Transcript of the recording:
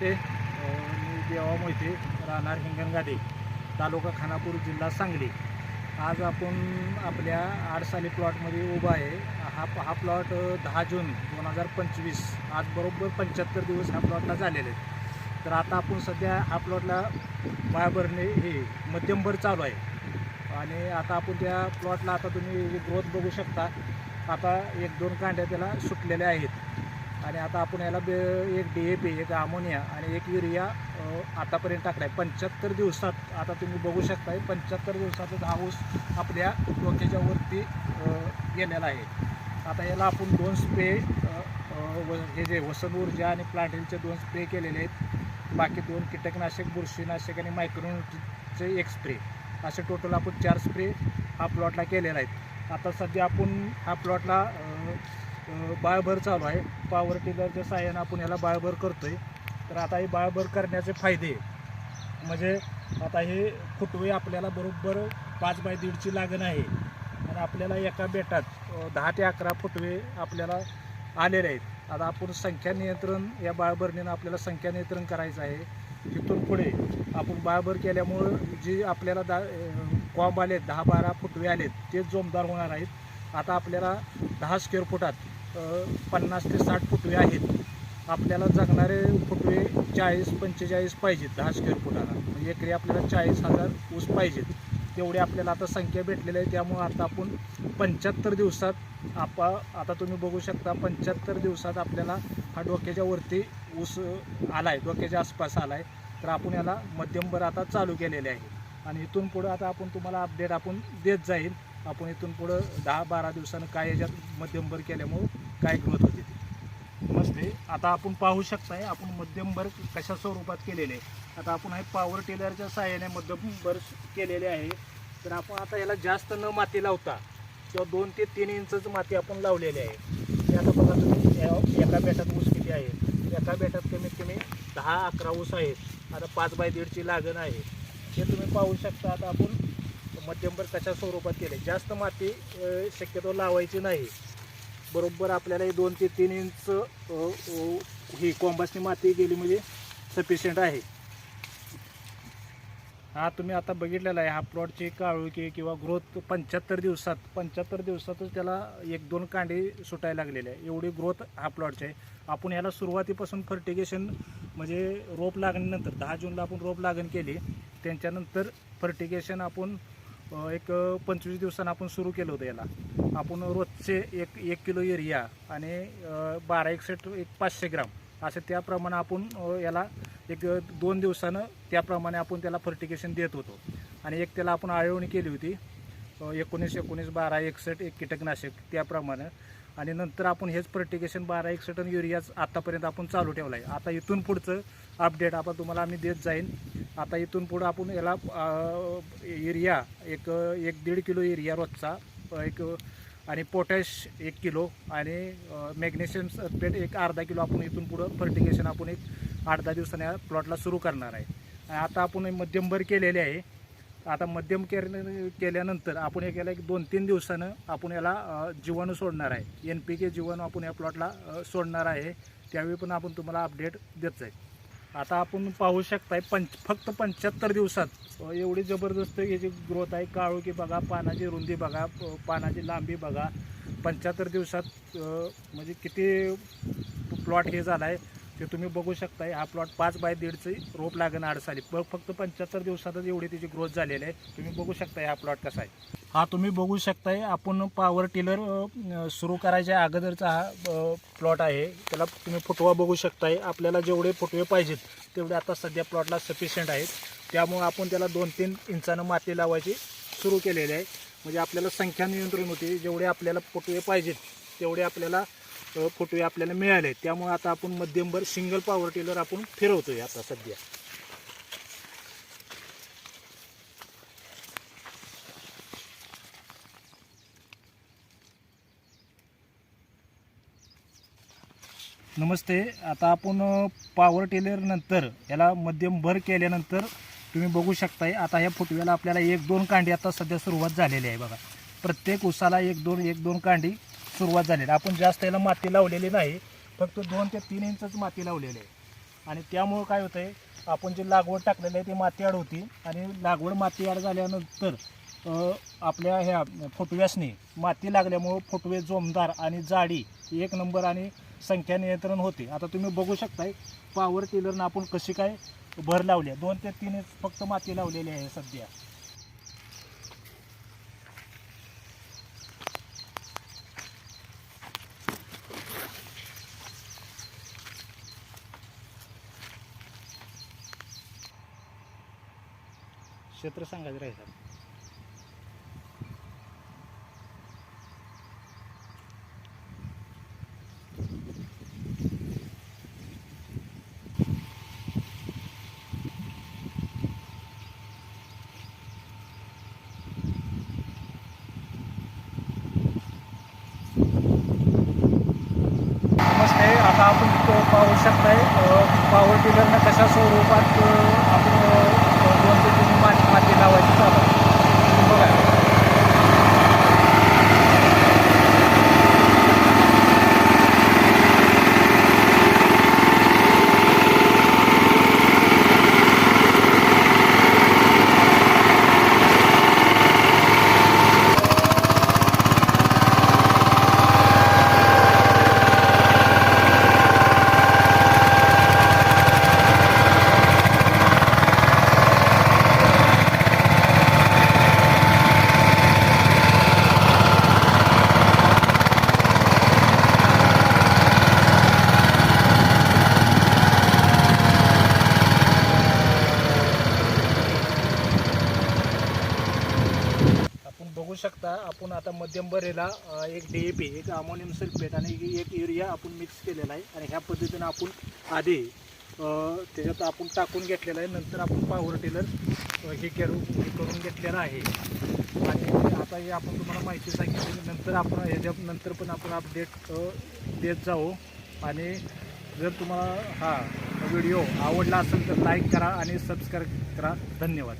ते मी देवा मोहिते राहणार हिंगणगादी तालुका खानापूर जिल्हा सांगली. आज आपण आपल्या आडसाली प्लॉटमध्ये उभा आहे. हा हा प्लॉट दहा जून दोन हजार पंचवीस आज बरोबर पंच्याहत्तर दिवस ह्या प्लॉटला झालेले आहेत तर आता आपण सध्या हा प्लॉटला बाळभरणे हे मध्यमभर चालू आहे. आणि आता आपण त्या प्लॉटला आता तुम्ही ग्रोथ बघू शकता. आता एक दोन कांड्या त्याला सुटलेल्या आहेत. आणि आता आपण याला बे एक डी ए पी एक अमोनिया आणि एक युरिया आतापर्यंत टाकला आहे पंच्याहत्तर दिवसात आता तुम्ही बघू शकताय पंच्याहत्तर दिवसातच हा ऊस आपल्या डोक्याच्या वरती गेलेला आहे. आता याला आपण दोन स्प्रे हे जे वसंत ऊर्जा आणि प्लांटेलचे दोन स्प्रे केलेले आहेत. बाकी दोन कीटकनाशक बुरशीनाशक आणि मायक्रोनचे एक स्प्रे. असे टोटल आपण चार स्प्रे हा प्लॉटला केलेला आहेत. आता सध्या आपण हा प्लॉटला बाळभर चालू आहे. पॉवर टिलरच्या साह्यानं आपण याला बाळभर आहे तर आता हे बाळभर करण्याचे फायदे म्हणजे आता हे फुटवे आपल्याला बरोबर पाच बाय दीडची लागण आहे. आणि आपल्याला एका बेटात दहा ते अकरा फुटवे आपल्याला आलेले आहेत. आता आपण संख्या नियंत्रण या बाळभरणीनं आपल्याला संख्या नियंत्रण करायचं आहे. तिथून पुढे आपण बाळभर केल्यामुळं जी आपल्याला दा कॉम्ब आलेत दहा बारा फुटवे आलेत ते जोमदार होणार आहेत. आता आपल्याला दहा स्क्वेअर फुटात पन्नास ते साठ फुटवे आहेत. आपल्याला जगणारे फुटवे चाळीस पंचेचाळीस पाहिजेत दहा स्क्वेअर फुटाला. म्हणजे एकरी आपल्याला चाळीस हजार ऊस पाहिजेत. तेवढे आपल्याला आता संख्या भेटलेली आहे. त्यामुळं आता आपण पंच्याहत्तर दिवसात आपा आता तुम्ही बघू शकता पंच्याहत्तर दिवसात आपल्याला हा डोक्याच्या वरती ऊस आला आहे डोक्याच्या आसपास आला आहे तर आपण याला मध्यमभर आता चालू केलेले आहे. आणि इथून पुढं आता आपण तुम्हाला अपडेट आपण देत जाईल. आपण इथून पुढं दहा बारा दिवसानं काय याच्यात मध्यमभर केल्यामुळं काय ग्रोथ होते ती? नमस्ते आता आपण पाहू शकताय आपण मध्यमभर कशा स्वरूपात केलेले आहे. आता आपण हे पॉवर टेलरच्या सहाय्याने मध्यमभर केलेले आहे. तर आपण आता याला जास्त न माती लावता किंवा दोन ते तीन इंचच माती आपण लावलेली आहे. ते आता बघा तुम्ही या- एका बेटात ऊस किती आहे? एका बेटात कमीत कमी दहा अकरा ऊस आहेत. आता पाच बाय दीडची लागण आहे. हे तुम्ही पाहू शकता आता आपण मध्यमभर कशा स्वरूपात केले? जास्त माती शक्यतो लावायची नाही. बरोबर आपल्याला हे दोन ते तीन इंच ही कोंबासनी माती गेली म्हणजे सफिशियंट आहे. हा तुम्ही आता बघितलेला आहे हा प्लॉटची काळुकी किंवा ग्रोथ पंच्याहत्तर दिवसात पंच्याहत्तर दिवसातच त्याला एक दोन कांडे सुटायला लागलेले आहे. एवढी ग्रोथ हा प्लॉटची आहे. आपण ह्याला सुरुवातीपासून फर्टिगेशन म्हणजे रोप लागणीनंतर दहा जूनला आपण रोप लागण केली त्यांच्यानंतर फर्टिगेशन आपण एक पंचवीस दिवसानं आपण सुरू केलं होतं याला. आपण रोजचे एक एक किलो युरिया आणि बारा एकसठ एक पाचशे ग्राम असं त्याप्रमाणे आपण याला एक दोन दिवसानं त्याप्रमाणे आपण त्याला फर्टिकेशन देत होतो. आणि एक त्याला आपण आळवणी केली होती. एकोणीस एकोणीस बारा एकसठ एक कीटकनाशक त्याप्रमाणे. आणि नंतर आपण हेच फर्टिकेशन बारा एकसठ आणि युरियाच आतापर्यंत आपण चालू ठेवलं आहे आता इथून पुढचं अपडेट आपण तुम्हाला आम्ही देत जाईन. आता इथून पुढं आपण याला युरिया एक एक दीड किलो युरिया रोजचा एक आणि पोटॅश एक किलो आणि मॅग्नेशियम सल्फेट एक अर्धा किलो आपण इथून पुढं फर्टिगेशन आपण एक आठ दहा दिवसाने या प्लॉटला सुरू करणार आहे. आणि आता आपण मध्यमभर केलेले आहे. आता मध्यम केल्या केल्यानंतर आपण एक याला एक दोन तीन दिवसानं आपण याला जीवाणू सोडणार आहे. एन पी के जीवाणू आपण या प्लॉटला सोडणार आहे. त्यावेळी पण आपण तुम्हाला अपडेट देत जाईल आता आपण पाहू शकताय पंच फक्त पंच्याहत्तर दिवसात एवढी जबरदस्त याची ग्रोथ आहे काळोखी बघा पानाची रुंदी बघा पानाची लांबी बघा पंच्याहत्तर दिवसात म्हणजे किती प्लॉट हे झाला आहे ते तुम्ही बघू शकताय. हा प्लॉट पाच बाय दीडचं रोप लागण आडसाली. प फक्त पंच्याहत्तर दिवसातच एवढी त्याची ग्रोथ झालेली आहे. तुम्ही बघू शकताय हा प्लॉट कसा आहे. हा तुम्ही बघू शकताय आपण पॉवर टिलर सुरू करायच्या अगोदरचा हा प्लॉट आहे. त्याला तुम्ही फुटवा बघू शकताय. आपल्याला जेवढे फुटवे पाहिजेत तेवढे आता सध्या प्लॉटला सफिशियंट आहेत. त्यामुळे आपण त्याला दोन तीन इंचानं माती लावायची सुरू केलेली आहे. म्हणजे आपल्याला संख्या नियंत्रण होते. जेवढे आपल्याला फुटवे पाहिजेत तेवढे आपल्याला अ, फुटवे आपल्याला मिळाले त्यामुळे आता आपण मध्यमभर सिंगल पॉवर टिलर आपण फिरवतोय आता सध्या. नमस्ते. आता आपण पॉवर टेलरनंतर याला मध्यम भर केल्यानंतर तुम्ही बघू शकताय आता ह्या फुटव्याला आपल्याला एक दोन कांडी आता सध्या सुरुवात झालेली आहे बघा. प्रत्येक उसाला एक दोन एक दोन कांडी सुरुवात झालेली आहे. आपण जास्त याला माती लावलेली नाही फक्त दोन ते तीन इंचच माती लावलेली आहे. आणि त्यामुळं काय होतं आहे आपण जी लागवड टाकलेली आहे ती माती आड होती. आणि लागवड माती आड झाल्यानंतर आपल्या ह्या फुटव्यासनी माती लागल्यामुळं फुटवे जोमदार आणि जाडी एक नंबर आणि संख्या नियंत्रण होते. आता तुम्ही बघू शकताय पॉवर टिलरनं आपण कशी काय भर लावली आहे. दोन ते तीन फक्त माती लावलेली आहे सध्या. क्षेत्र सांगायचं राहिलं नमस्ते आता आपण पाहू शकताय. पावर टिलरनं कशा स्वरूपात आपण दोन ते तीन माती माती लावायची चालू आहे. तुम्ही बघा आपण बघू शकता आपण आता मध्यम बरेला एक डी ए पी एक अमोनियम सल्फेट आणि एक- युरिया आपण मिक्स केलेला आहे. आणि ह्या पद्धतीनं आपण आधी त्याच्यात आपण टाकून घेतलेलं आहे. नंतर आपण पॉवर टिलर हे करू हे करून घेतलेलं आहे. आणि आता हे आपण तुम्हाला माहिती सांगितली. नंतर आपण ह्याच्या नंतर पण आपण अपडेट देत जाऊ. आणि जर तुम्हाला हा व्हिडिओ आवडला असेल तर लाईक करा आणि सबस्क्राईब करा. धन्यवाद.